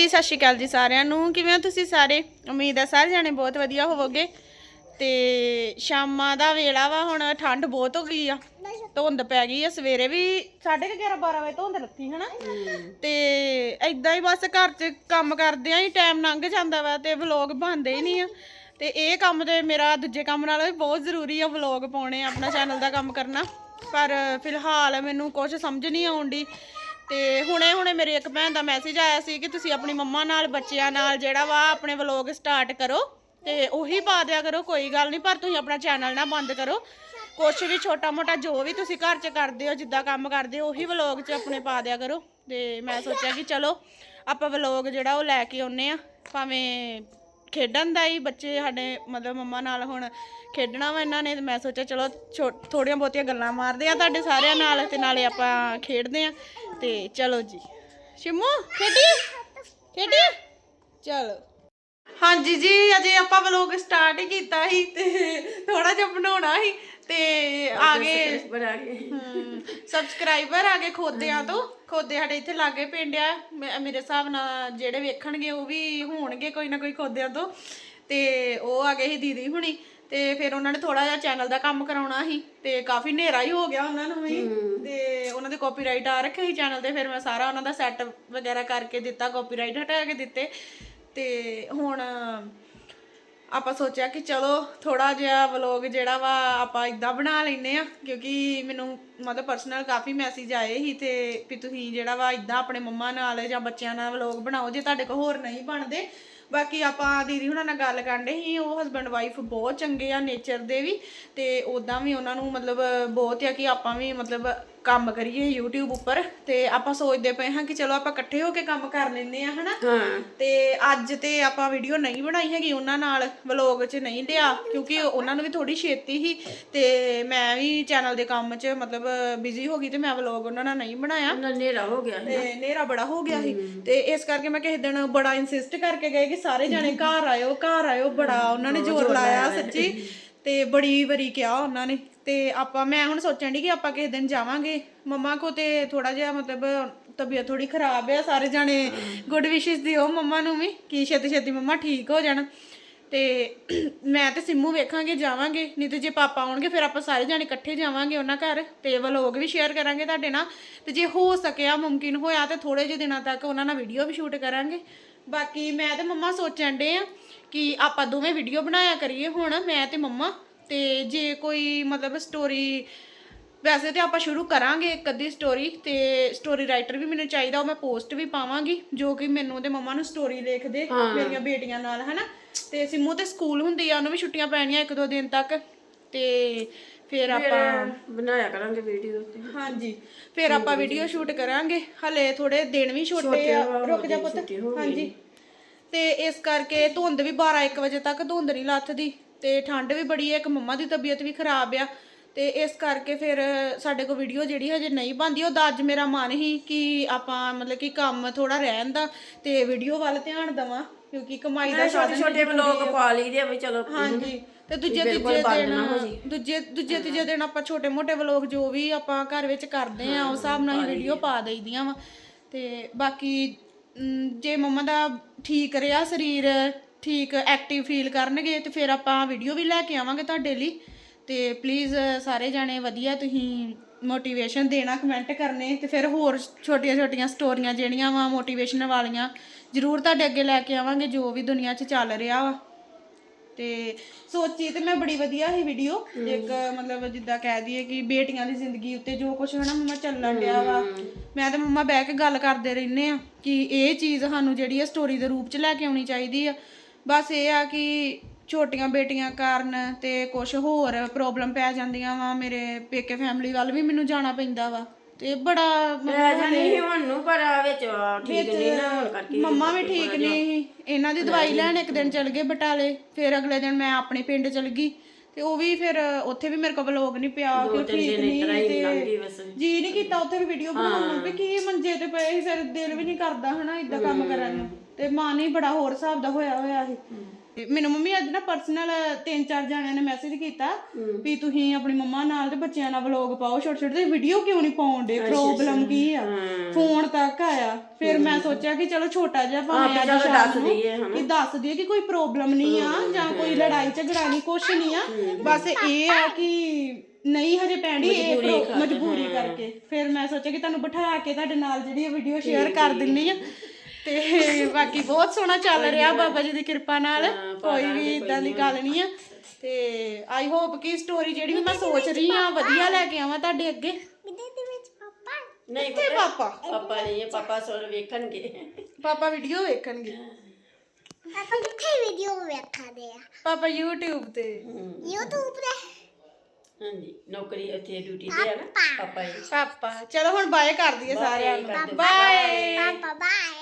ਜੀ, ਸਤਿ ਸ਼੍ਰੀ ਅਕਾਲ ਜੀ ਸਾਰਿਆਂ ਨੂੰ। ਕਿਵੇਂ ਹੋ ਤੁਸੀਂ ਸਾਰੇ? ਉਮੀਦ ਹੈ ਸਾਰੇ ਜਾਣੇ ਬਹੁਤ ਵਧੀਆ ਹੋਵੋਗੇ। ਤੇ ਸ਼ਾਮਾਂ ਦਾ ਵੇਲਾ ਵਾ, ਹੁਣ ਠੰਡ ਬਹੁਤ ਹੋ ਗਈ ਆ। ਧੁੰਦ ਪੈ ਗਈ ਆ, ਸਵੇਰੇ ਵੀ 11:30 12 ਵਜੇ ਧੁੰਦ ਲੱਥੀ, ਹਨਾ? ਤੇ ਐਦਾਂ ਹੀ ਬਸ ਘਰ 'ਚ ਕੰਮ ਕਰਦੇ ਆ ਹੀ ਟਾਈਮ ਲੰਘ ਜਾਂਦਾ ਵਾ ਤੇ ਵਲੌਗ ਬਣਦੇ ਹੀ ਨਹੀਂ ਆ। ਤੇ ਇਹ ਕੰਮ ਤੇ ਮੇਰਾ ਦੂਜੇ ਕੰਮ ਨਾਲੋਂ ਵੀ ਬਹੁਤ ਜ਼ਰੂਰੀ ਆ, ਵਲੌਗ ਪਾਉਣੇ, ਆਪਣਾ ਚੈਨਲ ਦਾ ਕੰਮ ਕਰਨਾ। ਪਰ ਫਿਲਹਾਲ ਮੈਨੂੰ ਕੁਝ ਸਮਝ ਨਹੀਂ ਆਉਂਦੀ ਤੇ ਹੁਣੇ ਹੁਣੇ ਮੇਰੇ ਇੱਕ ਭੈਣ ਦਾ ਮੈਸੇਜ ਆਇਆ ਸੀ ਕਿ ਤੁਸੀਂ ਆਪਣੀ ਮੰਮਾ ਨਾਲ, ਬੱਚਿਆਂ ਨਾਲ ਜਿਹੜਾ ਵਾ ਆਪਣੇ ਵਲੌਗ ਸਟਾਰਟ ਕਰੋ ਤੇ ਉਹੀ ਪਾ ਦਿਆ ਕਰੋ, ਕੋਈ ਗੱਲ ਨਹੀਂ ਪਰ ਤੁਸੀਂ ਆਪਣਾ ਚੈਨਲ ਨਾ ਬੰਦ ਕਰੋ। ਕੁਛ ਵੀ ਛੋਟਾ ਮੋਟਾ ਜੋ ਵੀ ਤੁਸੀਂ ਘਰ 'ਚ ਕਰਦੇ ਹੋ, ਜਿੱਦਾਂ ਕੰਮ ਕਰਦੇ ਹੋ, ਉਹੀ ਵਲੌਗ 'ਚ ਆਪਣੇ ਪਾ ਦਿਆ ਕਰੋ। ਤੇ ਮੈਂ ਸੋਚਿਆ ਕਿ ਚਲੋ ਆਪਾਂ ਵਲੌਗ ਜਿਹੜਾ ਉਹ ਲੈ ਕੇ ਆਉਨੇ ਆ ਭਾਵੇਂ ਖੇਡਣ ਦਾ ਹੀ ਬੱਚੇ ਸਾਡੇ ਮਤਲਬ ਮੰਮਾ ਨਾਲ ਹੁਣ ਖੇਡਣਾ ਵਾ ਇਹਨਾਂ ਨੇ, ਤੇ ਮੈਂ ਸੋਚਿਆ ਚਲੋ ਥੋੜੀਆਂ ਬਹੁਤੀਆਂ ਗੱਲਾਂ ਮਾਰਦੇ ਆ ਤੁਹਾਡੇ ਸਾਰਿਆਂ ਨਾਲ ਤੇ ਨਾਲੇ ਆਪਾਂ ਖੇਡਦੇ ਆ ਤੇ ਚਲੋ ਜੀ। ਸ਼ਿਮੂ ਖੇਡੀਏ ਖੇਡੀਏ ਚਲੋ। ਹਾਂਜੀ ਜੀ ਅਜੇ ਆਪਾਂ ਵਲੋਗ ਸਟਾਰਟ ਹੀ ਕੀਤਾ ਸੀ ਤੇ ਥੋੜਾ ਜਿਹਾ ਬਣਾਉਣਾ ਸੀ ਤੇ ਆ ਗਏ ਬਣਾ ਕੇ ਸਬਸਕ੍ਰਾਈਬਰ ਆ ਗਏ ਖੋਦਿਆਂ ਤੋਂ। ਖੋਦੇ ਸਾਡੇ ਇੱਥੇ ਲਾਗੇ ਪਿੰਡ ਆ। ਮੇਰੇ ਹਿਸਾਬ ਨਾਲ ਜਿਹੜੇ ਵੇਖਣਗੇ ਉਹ ਵੀ ਹੋਣਗੇ ਕੋਈ ਨਾ ਕੋਈ ਖੋਦਿਆਂ ਤੋਂ। ਤੇ ਉਹ ਆ ਗਏ ਸੀ ਦੀਦੀ ਹੁਣੀ। ਤੇ ਫਿਰ ਉਹਨਾਂ ਨੇ ਥੋੜਾ ਜਿਹਾ ਚੈਨਲ ਦਾ ਕੰਮ ਕਰਾਉਣਾ ਸੀ ਤੇ ਕਾਫੀ ਹਨੇਰਾ ਹੀ ਹੋ ਗਿਆ ਉਹਨਾਂ ਨੂੰ ਵੀ। ਤੇ ਉਹਨਾਂ ਦੇ ਕਾਪੀਰਾਈਟ ਆ ਰੱਖੇ ਸੀ ਚੈਨਲ ਤੇ ਫਿਰ ਮੈਂ ਸਾਰਾ ਉਹਨਾਂ ਦਾ ਸੈੱਟ ਵਗੈਰਾ ਕਰਕੇ ਦਿੱਤਾ ਕਾਪੀਰਾਈਟ ਹਟਾ ਕੇ ਦਿੱਤੇ। ਤੇ ਹੁਣ ਆਪਾਂ ਸੋਚਿਆ ਕਿ ਚਲੋ ਥੋੜਾ ਜਿਹਾ ਵਲੌਗ ਜਿਹੜਾ ਵਾ ਆਪਾਂ ਇਦਾਂ ਬਣਾ ਲੈਨੇ ਆ ਕਿਉਂਕਿ ਮੈਨੂੰ ਮਤਲਬ ਪਰਸਨਲ ਕਾਫੀ ਮੈਸੇਜ ਆਏ ਸੀ ਤੇ ਵੀ ਤੁਸੀਂ ਜਿਹੜਾ ਵਾ ਇਦਾਂ ਆਪਣੇ ਮੰਮਾ ਨਾਲ ਜਾਂ ਬੱਚਿਆਂ ਨਾਲ ਵਲੌਗ ਬਣਾਓ ਜੇ ਤੁਹਾਡੇ ਕੋਲ ਹੋਰ ਨਹੀਂ ਬਣਦੇ ਬਾਕੀ ਆਪਾਂ ਦੀਦੀ ਹੁਣਾਂ ਨਾਲ ਗੱਲ ਕਰਦੇ ਸੀ, ਉਹ ਹਸਬੰਡ ਵਾਈਫ ਬਹੁਤ ਚੰਗੇ ਆ ਨੇਚਰ ਦੇ ਵੀ ਤੇ ਉਦਾਂ ਵੀ ਉਹਨਾਂ ਨੂੰ ਮਤਲਬ ਬਹੁਤ ਆ ਕਿ ਆਪਾਂ ਵੀ ਮਤਲਬ ਕੰਮ ਕਰੀਏ YouTube ਉੱਪਰ ਤੇ ਆਪਾਂ ਸੋਚਦੇ ਪਏ ਹਾਂ ਕਿ ਚਲੋ ਆਪਾਂ ਇਕੱਠੇ ਹੋ ਕੇ ਕੰਮ ਕਰ ਲੈਂਦੇ ਆ ਹਨਾ? ਹਾਂ। ਤੇ ਅੱਜ ਤੇ ਆਪਾਂ ਵੀਡੀਓ ਨਹੀਂ ਬਣਾਈ ਹੈਗੀ ਉਹਨਾਂ ਨਾਲ ਵਲੌਗ 'ਚ ਨਹੀਂ ਲਿਆ ਕਿਉਂਕਿ ਉਹਨਾਂ ਨੂੰ ਵੀ ਥੋੜੀ ਛੇਤੀ ਸੀ ਤੇ ਮੈਂ ਵੀ ਚੈਨਲ ਦੇ ਕੰਮ 'ਚ ਮਤਲਬ ਬਿਜ਼ੀ ਹੋ ਗਈ ਤੇ ਮੈਂ ਵਲੌਗ ਉਹਨਾਂ ਨਾਲ ਨਹੀਂ ਬਣਾਇਆ। ਨੇਰਾ ਹੋ ਗਿਆ ਤੇ ਨੇਰਾ ਬੜਾ ਹੋ ਗਿਆ ਸੀ। ਤੇ ਇਸ ਕਰਕੇ ਮੈਂ ਕਿਸੇ ਦਿਨ ਬੜਾ ਇਨਸਿਸਟ ਕਰਕੇ ਗਏ ਕਿ ਸਾਰੇ ਜਣੇ ਘਰ ਆਇਓ ਘਰ ਆਇਓ ਬੜਾ ਉਹਨਾਂ ਨੇ ਜ਼ੋਰ ਲਾਇਆ। ਸੱਚੀ। ਤੇ ਬੜੀ ਵਾਰੀ ਕਿਹਾ ਉਹਨਾਂ ਨੇ, ਤੇ ਆਪਾਂ, ਮੈਂ ਹੁਣ ਸੋਚਣ ਦੀ ਕਿ ਆਪਾਂ ਕਿਸੇ ਦਿਨ ਜਾਵਾਂਗੇ। ਮੰਮਾ ਕੋ ਤੇ ਥੋੜਾ ਜਿਹਾ ਮਤਲਬ ਤਬੀਅਤ ਥੋੜੀ ਖਰਾਬ ਆ, ਸਾਰੇ ਜਾਣੇ ਗੁੱਡ ਵਿਸ਼ੇਸ ਦਿਓ ਮੰਮਾ ਨੂੰ ਵੀ, ਕਿ ਛੇਤੀ ਛੇਤੀ ਮੰਮਾ ਠੀਕ ਹੋ ਜਾਣ। ਤੇ ਮੈਂ ਤੇ ਸਿੰਮੂ ਵੇਖਾਂਗੇ, ਜਾਵਾਂਗੇ। ਨਹੀਂ ਤੇ ਜੇ ਪਾਪਾ ਆਉਣਗੇ, ਫਿਰ ਆਪਾਂ ਸਾਰੇ ਜਾਣੇ ਇਕੱਠੇ ਜਾਵਾਂਗੇ ਉਹਨਾਂ ਘਰ। ਤੇ ਵਲੋਗ ਵੀ ਸ਼ੇਅਰ ਕਰਾਂਗੇ ਤੁਹਾਡੇ ਨਾਲ। ਤੇ ਜੇ ਹੋ ਸਕਿਆ, ਮੁਮਕਿਨ ਹੋਇਆ ਤੇ ਥੋੜੇ ਜਿਹੇ ਦਿਨਾਂ ਤੱਕ ਉਹਨਾਂ ਨਾਲ ਵੀਡੀਓ ਵੀ ਸ਼ੂਟ ਕਰਾਂਗੇ। ਬਾਕੀ ਮੈਂ ਤੇ ਮੰਮਾ ਸੋਚਣ ਡੇ ਆ ਕਿ ਆਪਾਂ ਦੋਵੇਂ ਵੀਡੀਓ ਬਣਾਇਆ ਕਰੀਏ ਹੁਣ ਮੈਂ ਤੇ ਮੰਮਾ। ਤੇ ਜੇ ਕੋਈ ਮਤਲਬ ਸਟੋਰੀ ਵੈਸੇ ਤੇ ਆਪਾਂ ਸ਼ੁਰੂ ਕਰਾਂਗੇ ਇੱਕ ਅੱਧੀ ਸਟੋਰੀ ਤੇ ਸਟੋਰੀ ਰਾਈਟਰ ਵੀ ਮੈਨੂੰ ਚਾਹੀਦਾ ਉਹ ਮੈਂ ਪੋਸਟ ਵੀ ਪਾਵਾਂਗੀ ਜੋ ਕਿ ਮੈਨੂੰ ਤੇ ਮੰਮਾ ਨੂੰ ਸਟੋਰੀ ਲਿਖਦੇ ਮੇਰੀਆਂ ਬੇਟੀਆਂ ਨਾਲ ਹਨਾ। ਤੇ ਸਿੰਮੂ ਤੇ ਸਕੂਲ ਹੁੰਦੀ ਆ ਉਹਨੂੰ ਵੀ ਛੁੱਟੀਆਂ ਪੈਣੀਆਂ ਇੱਕ ਦੋ ਦਿਨ ਤੱਕ। ਤੇ ਫਿਰ ਆਪਾਂ ਬਣਾਇਆ ਕਰਾਂਗੇ ਵੀਡੀਓ ਤੇ। ਹਾਂਜੀ ਫਿਰ ਆਪਾਂ ਵੀਡੀਓ ਸ਼ੂਟ ਕਰਾਂਗੇ। ਹਲੇ ਥੋੜੇ ਦਿਨ ਵੀ ਛੋਟੇ ਆ। ਰੁਕ ਜਾ ਪੁੱਤ। ਹਾਂਜੀ। ਤੇ ਇਸ ਕਰਕੇ ਧੁੰਦ ਵੀ 12 1 ਵਜੇ ਤੱਕ ਧੁੰਦ ਨਹੀਂ ਲੱਥਦੀ। ਤੇ ਠੰਡ ਵੀ ਬੜੀ ਹੈ ਇੱਕ ਮੰਮਾ ਦੀ ਤਬੀਅਤ ਵੀ ਖਰਾਬ ਆ। ਤੇ ਇਸ ਕਰਕੇ ਫਿਰ ਸਾਡੇ ਕੋਲ ਵੀਡੀਓ ਜਿਹੜੀ ਹਜੇ ਨਹੀਂ ਬਣਦੀ ਉਹਦਾ ਅੱਜ ਮੇਰਾ ਮਨ ਹੀ ਕਿ ਆਪਾਂ ਮਤਲਬ ਕਿ ਕੰਮ ਥੋੜਾ ਰਹਿਣ ਦਾ ਤੇ ਵੀਡੀਓ ਵੱਲ ਧਿਆਨ ਦਵਾਂ ਕਿਉਂਕਿ ਕਮਾਈ ਦਾ ਛੋਟੇ ਛੋਟੇ ਵਲੋਗ ਪਾ ਲਈਦੇ ਆ ਵੀ ਚਲੋ ਹਾਂਜੀ ਤੇ ਦੂਜੇ ਤੀਜੇ ਦਿਨ ਦੂਜੇ ਦੂਜੇ ਤੀਜੇ ਦਿਨ ਆਪਾਂ ਛੋਟੇ ਮੋਟੇ ਵਲੋਗ ਜੋ ਵੀ ਆਪਾਂ ਘਰ ਵਿੱਚ ਕਰਦੇ ਆ ਉਸ ਹਿਸਾਬ ਨਾਲ ਹੀ ਵੀਡੀਓ ਪਾ ਦਈਦੀਆਂ ਵਾ। ਤੇ ਬਾਕੀ ਜੇ ਮੰਮਾ ਦਾ ਠੀਕ ਰਿਹਾ ਸਰੀਰ ਠੀਕ ਐਕਟਿਵ ਫੀਲ ਕਰਨਗੇ ਤੇ ਫਿਰ ਆਪਾਂ ਵੀਡੀਓ ਵੀ ਲੈ ਕੇ ਆਵਾਂਗੇ ਤੁਹਾਡੇ ਲਈ। ਤੇ ਪਲੀਜ਼ ਸਾਰੇ ਜਾਣੇ ਵਧੀਆ ਤੁਸੀਂ ਮੋਟੀਵੇਸ਼ਨ ਦੇਣਾ ਕਮੈਂਟ ਕਰਨੇ ਤੇ ਫਿਰ ਹੋਰ ਛੋਟੀਆਂ ਛੋਟੀਆਂ ਸਟੋਰੀਆਂ ਜਿਹੜੀਆਂ ਵਾ ਮੋਟੀਵੇਸ਼ਨ ਵਾਲੀਆਂ ਜ਼ਰੂਰ ਤੁਹਾਡੇ ਅੱਗੇ ਲੈ ਕੇ ਆਵਾਂਗੇ ਜੋ ਵੀ ਦੁਨੀਆ 'ਚ ਚੱਲ ਰਿਹਾ ਵਾ। ਤੇ ਸੋਚੀ ਤੇ ਮੈਂ ਬੜੀ ਵਧੀਆ ਸੀ ਵੀਡੀਓ ਇੱਕ ਮਤਲਬ ਜਿੱਦਾਂ ਕਹਿ ਦਈਏ ਕਿ ਬੇਟੀਆਂ ਦੀ ਜ਼ਿੰਦਗੀ ਉੱਤੇ ਜੋ ਕੁਝ ਹਨਾ ਮੰਮਾ ਚੱਲਣ ਡਿਆ ਵਾ। ਮੈਂ ਤੇ ਮੰਮਾ ਬਹਿ ਕੇ ਗੱਲ ਕਰਦੇ ਰਹਿੰਨੇ ਆ ਕਿ ਇਹ ਚੀਜ਼ ਸਾਨੂੰ ਜਿਹੜੀ ਆ ਸਟੋਰੀ ਦੇ ਰੂਪ 'ਚ ਲੈ ਕੇ ਆਉਣੀ ਚਾਹੀਦੀ ਆ। ਬਸ ਇਹ ਆ ਕਿ ਛੋਟੀਆਂ ਬੇਟੀਆਂ ਕਾਰਨ ਤੇ ਕੁਝ ਹੋਰ ਪ੍ਰੋਬਲਮ ਪੈ ਜਾਂਦੀਆਂ ਵਾ ਮੇਰੇ ਪੇਕੇ ਫੈਮਿਲੀ ਵੱਲ ਵੀ ਮੈਨੂੰ ਜਾਣਾ ਪੈਂਦਾ ਵਾ। ਤੇ ਬੜਾ ਪੈ ਜਾਣੀ ਸੀ ਹੁਣ ਨੂੰ ਪਰ ਵਿੱਚ ਠੀਕ ਨਹੀਂ ਨਾ ਹੋਣ ਕਰਕੇ ਮੰਮਾ ਵੀ ਠੀਕ ਨਹੀਂ ਇਹਨਾਂ ਦੀ ਦਵਾਈ ਲੈਣ ਇੱਕ ਦਿਨ ਚਲ ਗਏ ਬਟਾਲੇ ਫਿਰ ਅਗਲੇ ਦਿਨ ਮੈਂ ਆਪਣੇ ਪਿੰਡ ਚਲ ਗਈ। ਤੇ ਉਹ ਵੀ ਫਿਰ ਉੱਥੇ ਵੀ ਮੇਰੇ ਕੋਲ ਵਲੋਗ ਨਹੀਂ ਪਿਆ ਕਿ ਠੀਕ ਨਹੀਂ ਤੇ ਜੀ ਨਹੀਂ ਕੀਤਾ ਉੱਥੇ ਵੀ ਵੀਡੀਓ ਬਣਾਉਣ ਨੂੰ ਵੀ ਕੀ ਮੰਜੇ ਤੇ ਪਏ ਸੀ ਫਿਰ ਦਿਲ ਵੀ ਨਹੀਂ ਕਰਦਾ ਹਨਾ ਇਦਾਂ ਕੰਮ ਕਰਨ ਨੂੰ। ਤੇ ਮਨ ਹੀ ਬੜਾ ਹੋਰ ਹਿਸਾਬ ਦਾ ਹੋਇਆ ਹੋਇਆ ਸੀ। ਮੈਨੂੰ ਮੰਮੀ ਅੱਜ ਨਾ ਪਰਸਨਲ ਤਿੰਨ ਚਾਰ ਜਣਿਆਂ ਨੇ ਮੈਸੇਜ ਕੀਤਾ ਵੀ ਤੁਸੀਂ ਆਪਣੀ ਮੰਮਾ ਨਾਲ ਤੇ ਬੱਚਿਆਂ ਨਾਲ ਵਲੌਗ ਪਾਓ ਛੋਟੇ ਛੋਟੇ ਵੀਡੀਓ ਕਿਉਂ ਨਹੀਂ ਪਾਉਂਦੇ? ਪ੍ਰੋਬਲਮ ਕੀ ਆ? ਫੋਨ ਤੱਕ ਆਇਆ। ਫਿਰ ਮੈਂ ਸੋਚਿਆ ਕਿ ਚਲੋ ਛੋਟਾ ਜਿਹਾ ਭਾਵੇਂ ਅੱਜ ਦੱਸ ਦਈਏ, ਹਨਾ। ਕਿ ਦੱਸ ਦਈਏ ਕਿ ਕੋਈ ਪ੍ਰੋਬਲਮ ਨਹੀਂ ਆ ਜਾਂ ਕੋਈ ਲੜਾਈ ਝਗੜਾ ਨਹੀਂ ਕੁਛ ਨਹੀਂ ਆ। ਬਸ ਇਹ ਆ ਕਿ ਨਹੀਂ ਹਜੇ ਪੈਣੀ ਇਹ ਮਜਬੂਰੀ ਕਰਕੇ ਫਿਰ ਮੈਂ ਸੋਚਿਆ ਕਿ ਤੁਹਾਨੂੰ ਬਿਠਾ ਕੇ ਤੁਹਾਡੇ ਨਾਲ ਜਿਹੜੀ ਇਹ ਵੀਡੀਓ ਸ਼ੇਅਰ ਕਰ ਦਿੰਨੀ ਆ। ਤੇ ਬਾਕੀ ਬਹੁਤ ਸੋਹਣਾ ਚੱਲ ਰਿਹਾ ਬਾਬਾ ਜੀ ਦੀ ਕਿਰਪਾ ਨਾਲ। ਕੋਈ ਵੀ ਇਦਾਂ ਦੀ ਗੱਲ ਨਹੀਂ ਆ। ਤੇ ਆਈ ਹੋਪ ਕਿ ਸਟੋਰੀ ਜਿਹੜੀ ਵੀ ਮੈਂ ਸੋਚ ਰਹੀ ਆ ਵਧੀਆ ਲੈ ਕੇ ਆਵਾਂ ਤੁਹਾਡੇ ਅੱਗੇ। ਨਹੀਂ ਪਾਪਾ? ਪਾਪਾ ਨਹੀਂ ਇਹ ਪਾਪਾ ਸੁਣ ਵੇਖਣਗੇ। ਪਾਪਾ ਵੀਡੀਓ ਵੇਖਣਗੇ। ਆਪਾਂ ਕਿੱਥੇ ਵੀਡੀਓ ਵੇਖਦੇ ਆ? ਪਾਪਾ YouTube ਤੇ। YouTube ਤੇ। ਹਾਂਜੀ ਨੌਕਰੀ ਉੱਥੇ ਡਿਊਟੀ ਤੇ ਆ ਨਾ ਪਾਪਾ। ਜੀ ਪਾਪਾ। ਚਲੋ ਹੁਣ ਬਾਏ ਕਰ ਦਈਏ ਸਾਰਿਆਂ ਨੂੰ। ਬਾਏ ਪਾਪਾ ਬਾਏ